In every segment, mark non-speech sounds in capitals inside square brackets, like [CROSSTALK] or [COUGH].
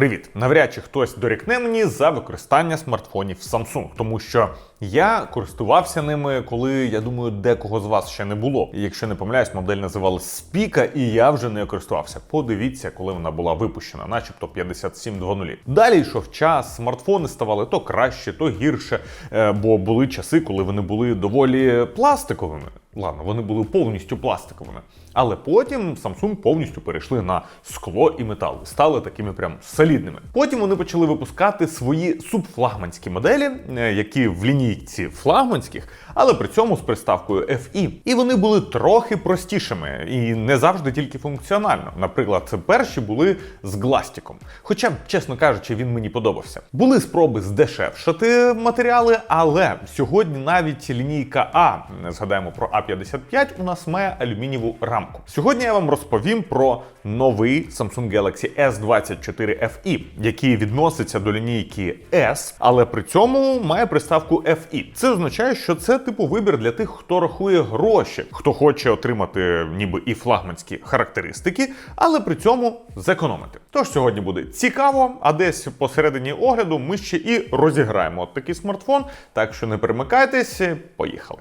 Привіт! Навряд чи хтось дорікне мені за використання смартфонів Samsung, тому що я користувався ними, коли я думаю, декого з вас ще не було. Якщо не помиляюсь, модель називалась Spika, і я вже не користувався. Подивіться, коли вона була випущена, начебто 57.2.0. Далі йшов час, смартфони ставали то краще, то гірше, е, бо були часи, коли вони були доволі пластиковими. Ладно, вони були повністю пластиковими. Але потім Samsung повністю перейшли на скло і метал, і стали такими прям солідними. Потім вони почали випускати свої субфлагманські моделі, е, які в лінійці флагманських, але при цьому з приставкою FE. І вони були трохи простішими і не завжди тільки функціонально. Наприклад, це перші були з гластиком. Хоча, чесно кажучи, він мені подобався. Були спроби здешевшати матеріали, але сьогодні навіть лінійка А, згадаємо про А55, у нас має алюмінієву рамку. Сьогодні я вам розповім про новий Samsung Galaxy S24 FE, який відноситься до лінійки S, але при цьому має приставку FE. Це означає, що це типу вибір для тих, хто рахує гроші, хто хоче отримати ніби і флагманські характеристики, але при цьому зекономити. Тож сьогодні буде цікаво, а десь посередині огляду ми ще і розіграємо от такий смартфон. Так що не перемикайтесь, поїхали.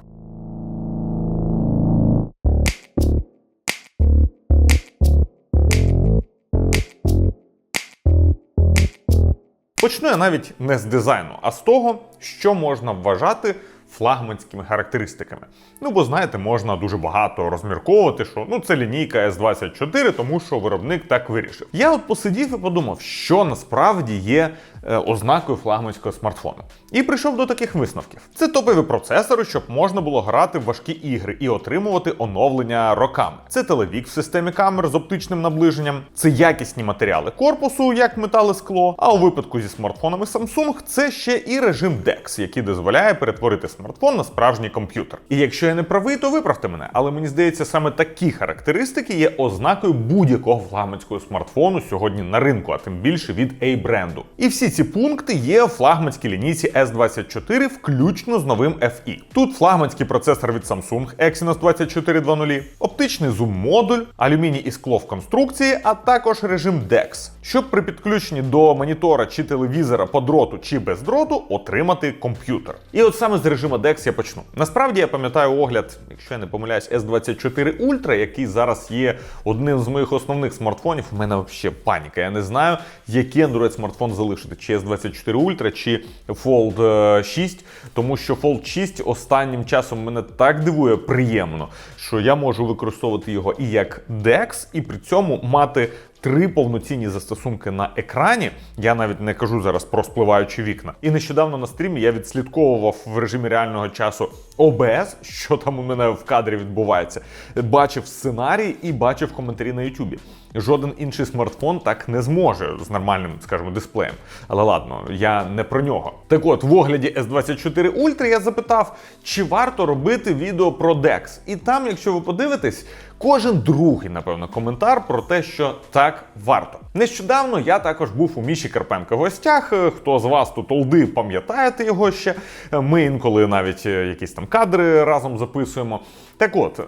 Почну я навіть не з дизайну, а з того, що можна вважати флагманськими характеристиками. Ну, бо знаєте, можна дуже багато розмірковувати, що ну це лінійка S24, тому що виробник так вирішив. Я от посидів і подумав, що насправді є ознакою флагманського смартфону. І прийшов до таких висновків: це топові процесори, щоб можна було грати в важкі ігри і отримувати оновлення роками. Це телевік в системі камер з оптичним наближенням, це якісні матеріали корпусу, як метал і скло. А у випадку зі смартфонами Samsung це ще і режим DeX, який дозволяє перетворити смартфон на справжній комп'ютер. І якщо я не правий, то виправте мене, але мені здається, саме такі характеристики є ознакою будь-якого флагманського смартфону сьогодні на ринку, а тим більше від A-бренду. І всі ці пункти є у флагманській лінійці S24, включно з новим FE. Тут флагманський процесор від Samsung Exynos 2420, оптичний зум-модуль, алюміній і скло в конструкції, а також режим DeX, щоб при підключенні до монітора чи телевізора по дроту чи без дроту отримати комп'ютер. І от саме з режиму DeX я почну. Насправді я пам'ятаю огляд, якщо я не помиляюсь, S24 Ultra, який зараз є одним з моїх основних смартфонів. У мене взагалі паніка. Я не знаю, який Android смартфон залишити, чи S24 Ultra, чи Fold е, 6, тому що Fold 6 останнім часом мене так дивує приємно, що я можу використовувати його і як DeX, і при цьому мати три повноцінні застосунки на екрані. Я навіть не кажу зараз про спливаючі вікна. І нещодавно на стрімі я відслідковував в режимі реального часу OBS, що там у мене в кадрі відбувається. Бачив сценарій і бачив коментарі на Ютубі. Жоден інший смартфон так не зможе з нормальним, скажімо, дисплеєм. Але ладно, я не про нього. Так от, в огляді S24 Ultra я запитав, чи варто робити відео про DeX. І там, якщо ви подивитесь, кожен другий, напевно, коментар про те, що так варто. Нещодавно я також був у Міші Карпенка в гостях. Е, Хто з вас тут олди, пам'ятаєте його ще? Е, Ми інколи навіть е, якісь там кадри разом записуємо. Так от,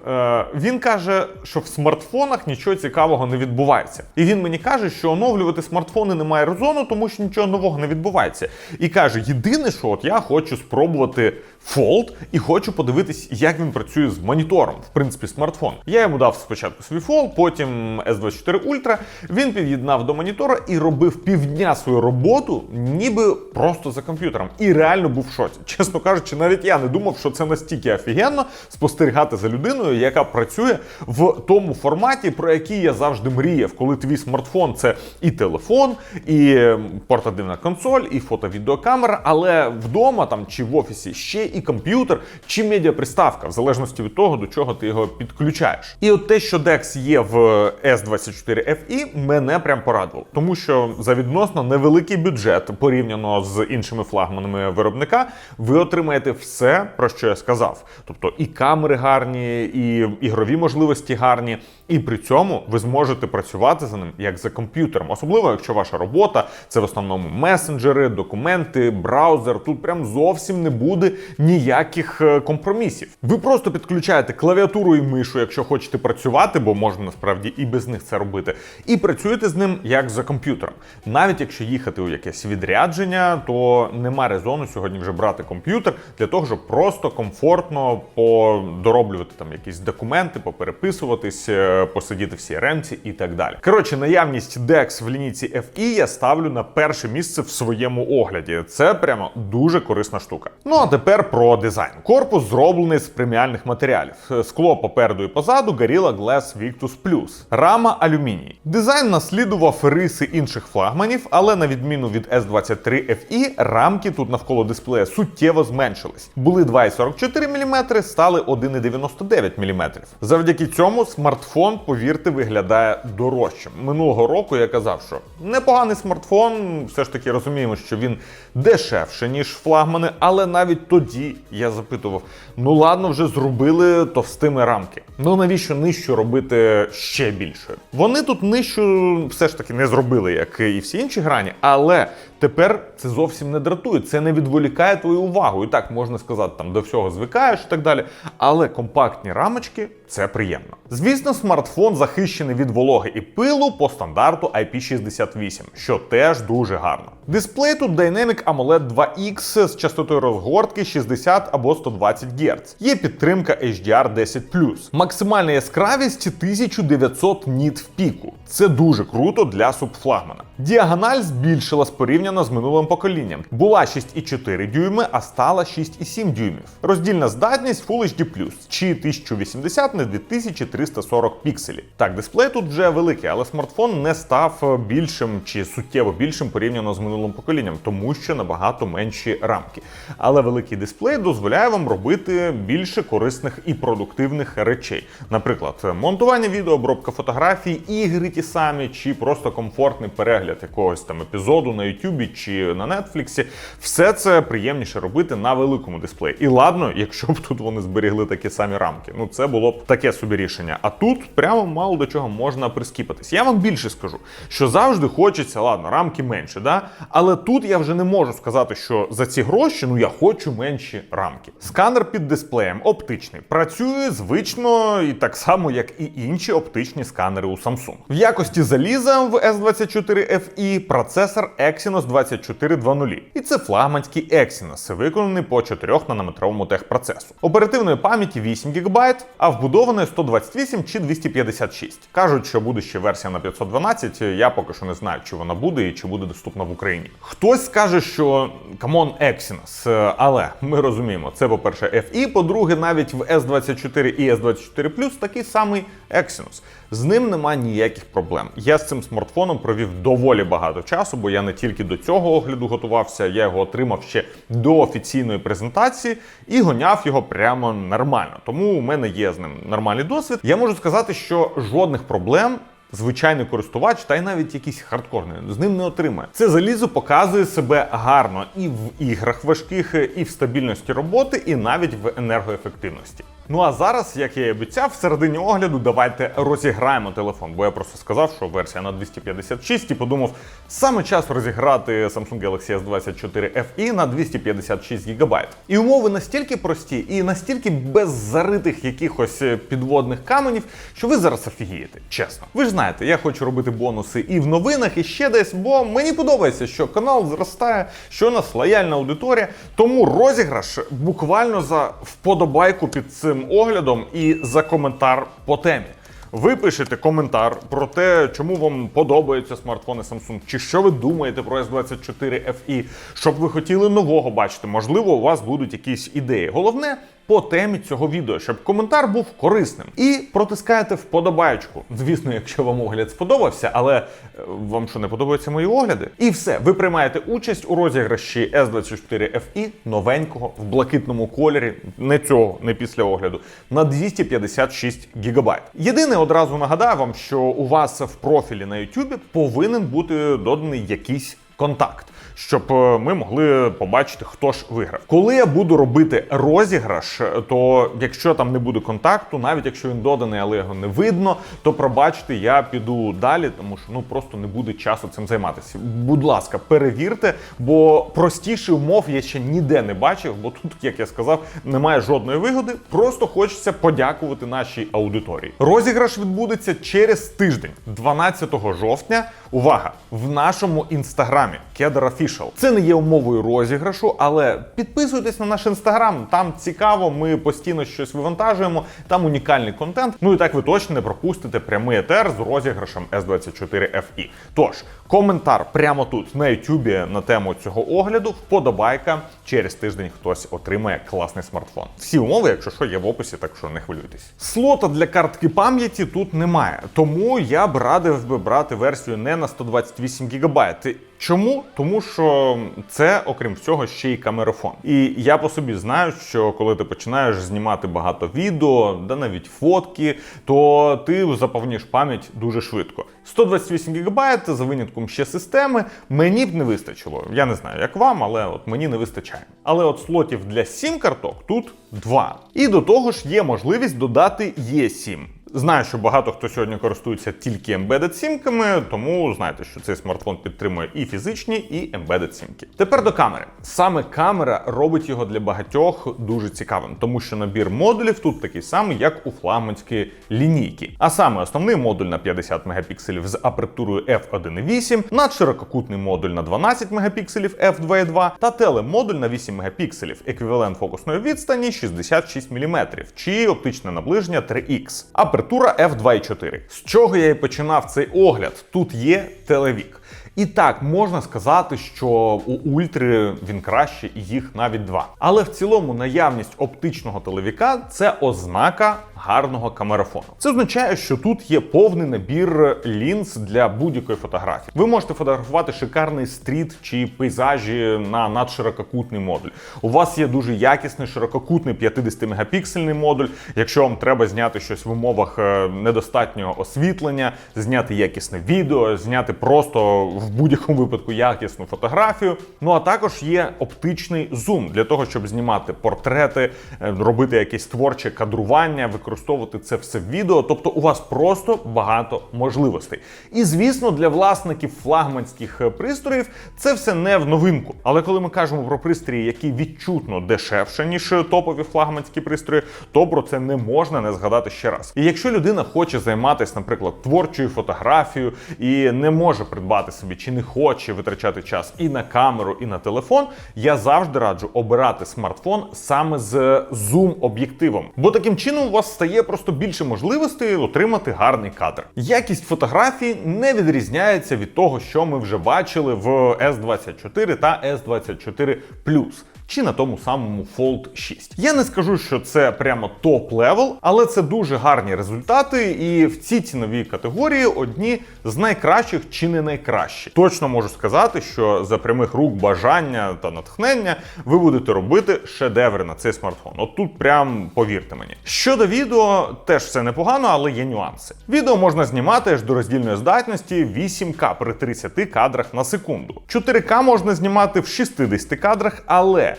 він каже, що в смартфонах нічого цікавого не відбувається. І він мені каже, що оновлювати смартфони немає резону, тому що нічого нового не відбувається. І каже: єдине, що от я хочу спробувати Fold і хочу подивитись, як він працює з монітором, в принципі, смартфон. Я йому дав спочатку свій Fold, потім S24 Ultra. Він під'єднав до монітора і робив півдня свою роботу, ніби просто за комп'ютером. І реально був в шоці. Чесно кажучи, навіть я не думав, що це настільки офігенно спостерігати за людиною, яка працює в тому форматі, про який я завжди мріяв, коли твій смартфон це і телефон, і ем, портативна консоль, і фото-відеокамера, але вдома там чи в офісі ще і комп'ютер, чи медіаприставка, в залежності від того, до чого ти його підключаєш. І от те, що DeX є в S24 FE, мене прям порадувало, тому що за відносно невеликий бюджет порівняно з іншими флагманами виробника, ви отримаєте все, про що я сказав. Тобто і камери гарні. гарні, і ігрові можливості гарні. І при цьому ви зможете працювати за ним як за комп'ютером, особливо якщо ваша робота це в основному месенджери, документи, браузер. Тут прям зовсім не буде ніяких е, компромісів. Ви просто підключаєте клавіатуру і мишу, якщо хочете працювати, бо можна насправді і без них це робити, і працюєте з ним як за комп'ютером. Навіть якщо їхати у якесь відрядження, то нема резону сьогодні вже брати комп'ютер для того, щоб просто комфортно подороблювати там якісь документи, попереписуватись, е, посидіти в CRM і так далі. Коротше, наявність DeX в лінійці FE я ставлю на перше місце в своєму огляді. Це прямо дуже корисна штука. Ну а тепер про дизайн. Корпус зроблений з преміальних матеріалів. Скло попереду і позаду Gorilla Glass Victus Plus. Рама алюміній. Дизайн наслідував риси інших флагманів, але на відміну від S23 FE, рамки тут навколо дисплея суттєво зменшились. Були 2,44 мм, стали 1,99 мм. Завдяки цьому смартфон, повірте, виглядає дорожчим. Минулого року я казав, що непоганий смартфон, все ж таки розуміємо, що він дешевше, ніж флагмани, але навіть тоді я запитував: ну ладно, вже зробили товстими рамки. Ну навіщо нижчу робити ще більше? Вони тут нижчу все ж таки не зробили, як і всі інші грані, але тепер це зовсім не дратує, це не відволікає твою увагу. І так можна сказати, там до всього звикаєш і так далі. Але компактні рамочки це приємно. Звісно, смартфон захищений від вологи і пилу по стандарту IP68, що теж дуже гарно. Дисплей тут Dynamic AMOLED 2X з частотою розгортки 60 або 120 Гц. Є підтримка HDR 10 Максимальна яскравість 1900 ніт в піку. Це дуже круто для субфлагмана. Діагональ збільшилась порівняно з минулим поколінням. Була 6,4 дюйми, а стала 6,7 дюймів. Роздільна здатність Full HD+, чи 1080 на 2340 пікселів. Так, дисплей тут вже великий, але смартфон не став більшим чи суттєво більшим порівняно з минулим поколінням, тому що набагато менші рамки. Але великий дисплей дозволяє вам робити більше корисних і продуктивних речей. Наприклад, монтування відео, обробка фотографій, ігри ті самі, чи просто комфортний перегляд якогось там епізоду на Ютубі чи на Нетфліксі. Все це приємніше робити на великому дисплеї. І ладно, якщо б тут вони зберігли такі самі рамки. Ну це було б таке собі рішення. А тут прямо мало до чого можна прискіпатись. Я вам більше скажу, що завжди хочеться, ладно, рамки менше, да? але тут я вже не можу сказати, що за ці гроші ну я хочу менші рамки. Сканер під дисплеєм оптичний, працює звично і так само, як і інші оптичні сканери у Samsung. В якості заліза в S24 FE процесор Exynos 2420. І це флагманський Exynos, виконаний по 4 нанометровому техпроцесу. Оперативної пам'яті 8 ГБ, а вбудованої 128 чи 256. Кажуть, що буде ще версія на 512. Я поки що не знаю, чи вона буде і чи буде доступна в Україні. Хтось скаже, що камон Exynos, але ми розуміємо, це по-перше, FI, по-друге, навіть в S24 і S24 такий самий Exynos. З ним немає ніяких проблем. Я з цим смартфоном провів доволі багато часу, бо я не тільки до цього огляду готувався, я його отримав ще до офіційної презентації і гоняв його прямо нормально. Тому у мене є з ним нормальний досвід. Я можу сказати, що жодних проблем. Звичайний користувач, та й навіть якийсь хардкорний з ним не отримає. Це залізо показує себе гарно і в іграх важких, і в стабільності роботи, і навіть в енергоефективності. Ну а зараз, як я і обіцяв, в середині огляду давайте розіграємо телефон, бо я просто сказав, що версія на 256 і подумав, саме час розіграти Samsung Galaxy S24 FE на 256 ГБ. І умови настільки прості і настільки без заритих якихось підводних каменів, що ви зараз офігієте, чесно. Ви ж знаєте, я хочу робити бонуси і в новинах, і ще десь, бо мені подобається, що канал зростає, що у нас лояльна аудиторія. Тому розіграш буквально за вподобайку під цим оглядом і за коментар по темі. Ви пишете коментар про те, чому вам подобаються смартфони Samsung, чи що ви думаєте про S24 FE, щоб ви хотіли нового бачити. Можливо, у вас будуть якісь ідеї. Головне по темі цього відео, щоб коментар був корисним. І протискаєте вподобайку. Звісно, якщо вам огляд сподобався, але е, вам що не подобаються мої огляди? І все, ви приймаєте участь у розіграші S24 FE новенького в блакитному кольорі, не цього, не після огляду, на 256 ГБ. Єдине одразу нагадаю вам, що у вас в профілі на YouTube повинен бути доданий якийсь контакт, щоб е, ми могли побачити, хто ж виграв. Коли я буду робити розіграш, то якщо там не буде контакту, навіть якщо він доданий, але його не видно, то пробачте, я піду далі, тому що ну просто не буде часу цим займатися. Будь ласка, перевірте, бо простіших умов я ще ніде не бачив, бо тут, як я сказав, немає жодної вигоди. Просто хочеться подякувати нашій аудиторії. Розіграш відбудеться через тиждень, 12 жовтня. Увага! В нашому інстаграмі Кедр Official. Це не є умовою розіграшу, але підписуйтесь на наш інстаграм. Там цікаво, ми постійно щось вивантажуємо. Там унікальний контент. Ну і так ви точно не пропустите прямий етер з розіграшем S24 FE. Тож, коментар прямо тут на Ютубі на тему цього огляду. Вподобайка. Через тиждень хтось отримає класний смартфон. Всі умови, якщо що, є в описі, так що не хвилюйтесь. Слота для картки пам'яті тут немає, тому я б радив би брати версію не на 128 ГБ. Чому? Тому що це, окрім всього, ще й камерафон. І я по собі знаю, що коли ти починаєш знімати багато відео, да навіть фотки, то ти заповнюєш пам'ять дуже швидко. 128 ГБ за винятком ще системи мені б не вистачило. Я не знаю, як вам, але от мені не вистачає. Але от слотів для сім карток тут два. І до того ж є можливість додати E7. Знаю, що багато хто сьогодні користується тільки embedded сімками, тому знаєте, що цей смартфон підтримує і фізичні, і embedded сімки. Тепер до камери. Саме камера робить його для багатьох дуже цікавим, тому що набір модулів тут такий самий, як у флагманської лінійки. А саме основний модуль на 50 мегапікселів з апертурою f1.8, надширококутний модуль на 12 мегапікселів f2.2 та телемодуль на 8 мегапікселів, еквівалент фокусної відстані 66 мм, чи оптичне наближення 3X. Апертура f2.4. З чого я і починав цей огляд? Тут є телевік. І так, можна сказати, що у ультри він краще, і їх навіть два. Але в цілому наявність оптичного телевіка це ознака гарного камерафону. Це означає, що тут є повний набір лінз для будь-якої фотографії. Ви можете фотографувати шикарний стріт чи пейзажі на надширококутний модуль. У вас є дуже якісний ширококутний 50-мегапіксельний модуль. Якщо вам треба зняти щось в умовах е, недостатнього освітлення, зняти якісне відео, зняти просто в будь-якому випадку якісну фотографію. Ну а також є оптичний зум для того, щоб знімати портрети, е, робити якесь творче кадрування, використовувати це все в відео. Тобто у вас просто багато можливостей. І звісно, для власників флагманських е, пристроїв це все не в новинку. Але коли ми кажемо про пристрої, які відчутно дешевше, ніж топові флагманські пристрої, то про це не можна не згадати ще раз. І якщо людина хоче займатися, наприклад, творчою фотографією і не може придбати собі чи не хоче витрачати час і на камеру, і на телефон, я завжди раджу обирати смартфон саме з зум-об'єктивом. Бо таким чином у вас стає просто більше можливостей отримати гарний кадр. Якість фотографій не відрізняється від того, що ми вже бачили в S24 та S24 Plus чи на тому самому Fold 6. Я не скажу, що це прямо топ-левел, але це дуже гарні результати, і в цій ціновій категорії одні з найкращих чи не найкращі. Точно можу сказати, що за прямих рук бажання та натхнення ви будете робити шедеври на цей смартфон. От тут прям повірте мені. Щодо відео, теж все непогано, але є нюанси. Відео можна знімати аж до роздільної здатності 8К при 30 кадрах на секунду. 4К можна знімати в 60 кадрах, але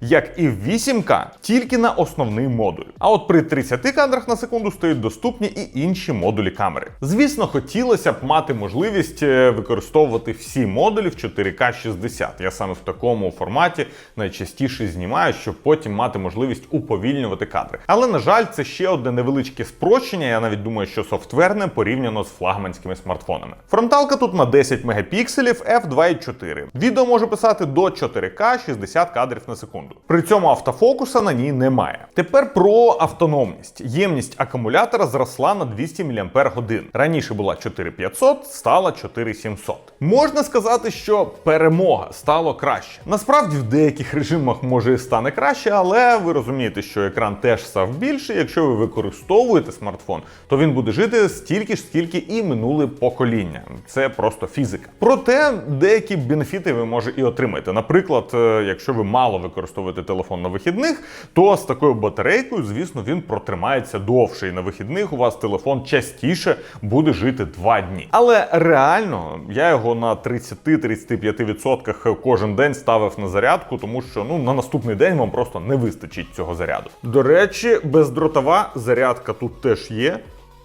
як і в 8К, тільки на основний модуль. А от при 30 кадрах на секунду стають доступні і інші модулі камери. Звісно, хотілося б мати можливість е, використовувати всі модулі в 4К 60. Я саме в такому форматі найчастіше знімаю, щоб потім мати можливість уповільнювати кадри. Але на жаль, це ще одне невеличке спрощення. Я навіть думаю, що софтверне порівняно з флагманськими смартфонами. Фронталка тут на 10 мегапікселів f2.4. Відео може писати до 4К 60 кадрів на секунду. При цьому автофокуса на ній немає. Тепер про автономність. Ємність акумулятора зросла на 200 мАч. Раніше була 4500, стала 4700. Можна сказати, що перемога стало краще. Насправді в деяких режимах може і стане краще, але ви розумієте, що екран теж став більший. Якщо ви використовуєте смартфон, то він буде жити стільки ж, скільки і минуле покоління. Це просто фізика. Проте деякі бенефіти ви може і отримаєте. Наприклад, е, якщо ви мало використовуєте використовуєте телефон на вихідних, то з такою батарейкою, звісно, він протримається довше. І на вихідних у вас телефон частіше буде жити 2 дні. Але реально я його на 30-35% кожен день ставив на зарядку, тому що ну на наступний день вам просто не вистачить цього заряду. До речі, бездротова зарядка тут теж є.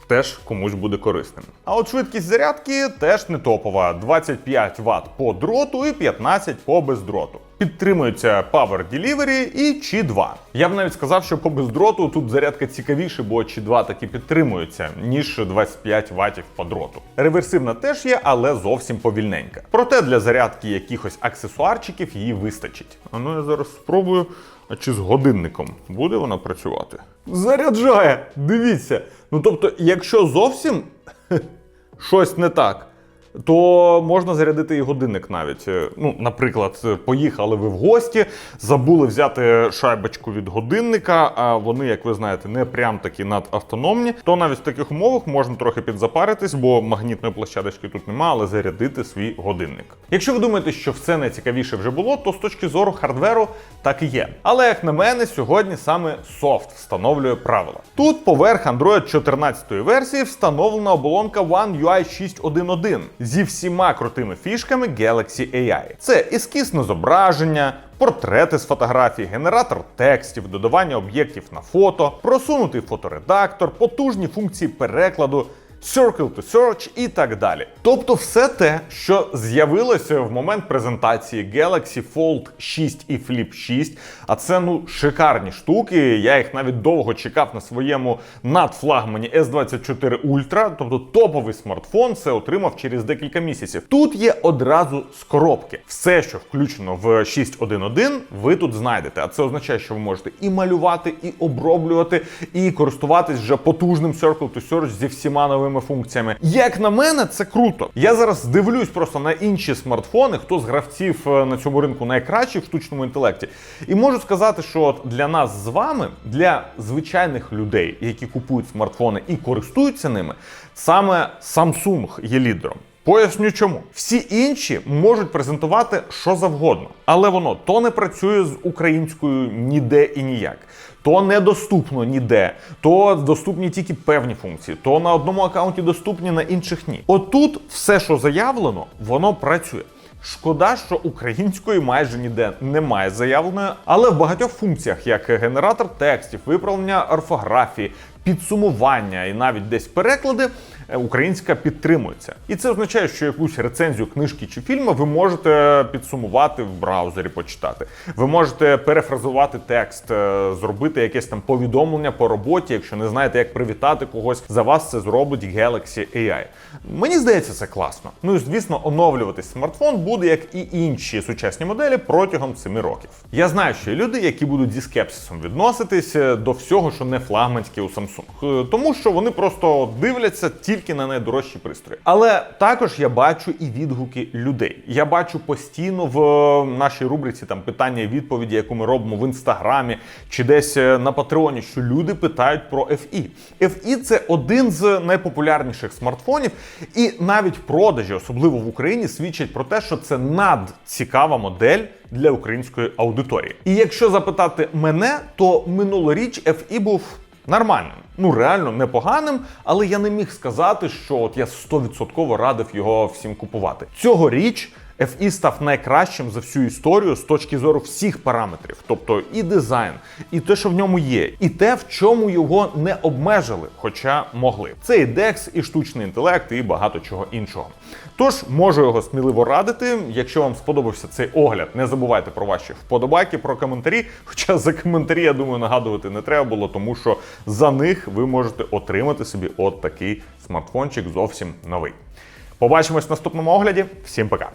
Теж комусь буде корисним. А от швидкість зарядки теж не топова: 25 Вт по дроту і 15 по бездроту. Підтримується Power Delivery і Qi 2. Я б навіть сказав, що по бездроту тут зарядка цікавіше, бо Qi 2 таки підтримується, ніж 25 Вт по дроту. Реверсивна теж є, але зовсім повільненька. Проте для зарядки якихось аксесуарчиків її вистачить. А ну я зараз спробую. А чи з годинником буде вона працювати? Заряджає! Дивіться. Ну тобто, якщо зовсім [LAUGHS] щось не так, то можна зарядити і годинник навіть. Е, Ну, наприклад, е, поїхали ви в гості, забули взяти шайбочку від годинника, а вони, як ви знаєте, не прям такі надавтономні, то навіть в таких умовах можна трохи підзапаритись, бо магнітної площадочки тут немає, але зарядити свій годинник. Якщо ви думаєте, що все найцікавіше вже було, то з точки зору хардверу так і є. Але як на мене, сьогодні саме софт встановлює правила. Тут поверх Android 14 версії встановлена оболонка One UI 6.1.1 зі всіма крутими фішками Galaxy AI. Це ескізне зображення, портрети з фотографій, генератор текстів, додавання об'єктів на фото, просунутий фоторедактор, потужні функції перекладу. Circle to Search і так далі. Тобто, все те, що з'явилося в момент презентації Galaxy Fold 6 і Flip 6, а це ну шикарні штуки. Я їх навіть довго чекав на своєму надфлагмані S24 Ultra, тобто топовий смартфон, це отримав через декілька місяців. Тут є одразу з коробки. Все, що включено в 6.1.1, ви тут знайдете. А це означає, що ви можете і малювати, і оброблювати, і користуватись вже потужним Circle to Search зі всіма новими функціями. Як на мене, це круто. Я зараз дивлюсь просто на інші смартфони, хто з гравців е, на цьому ринку найкращий в штучному інтелекті. І можу сказати, що для нас з вами, для звичайних людей, які купують смартфони і користуються ними, саме Samsung є лідером. Поясню чому. Всі інші можуть презентувати що завгодно, але воно то не працює з українською ніде і ніяк. То недоступно ніде, то доступні тільки певні функції, то на одному аккаунті доступні, на інших ні. Отут все, що заявлено, воно працює. Шкода, що української майже ніде немає заявленої, але в багатьох функціях, як генератор текстів, виправлення орфографії, підсумування і навіть десь переклади, українська підтримується. І це означає, що якусь рецензію книжки чи фільму ви можете підсумувати в браузері, почитати. Ви можете перефразувати текст, е, зробити якесь там повідомлення по роботі, якщо не знаєте, як привітати когось. За вас це зробить Galaxy AI. Мені здається, це класно. Ну і звісно, оновлюватись смартфон буде як і інші сучасні моделі протягом 7 років. Я знаю, що є люди, які будуть зі скепсисом відноситись е, до всього, що не флагманське у Samsung, Е, тому що вони просто дивляться тільки на найдорожчі пристрої. Але також я бачу і відгуки людей. Я бачу постійно в е, нашій рубриці там питання і відповіді, яку ми робимо в інстаграмі чи десь е, на Патреоні, що люди питають про FE. FE – це один з найпопулярніших смартфонів, і навіть продажі, особливо в Україні, свідчать про те, що це надцікава модель для української аудиторії. І якщо запитати мене, то минулоріч FE був нормальним. Ну реально непоганим, але я не міг сказати, що от я 100% радив його всім купувати. Цьогоріч FE став найкращим за всю історію з точки зору всіх параметрів, тобто і дизайн, і те, що в ньому є, і те, в чому його не обмежили, хоча могли. Це і DeX, і штучний інтелект, і багато чого іншого. Тож можу його сміливо радити. Якщо вам сподобався цей огляд, не забувайте про ваші вподобайки, про коментарі. Хоча за коментарі, я думаю, нагадувати не треба було, тому що за них ви можете отримати собі от такий смартфончик зовсім новий. Побачимось в наступному огляді. Всім пока!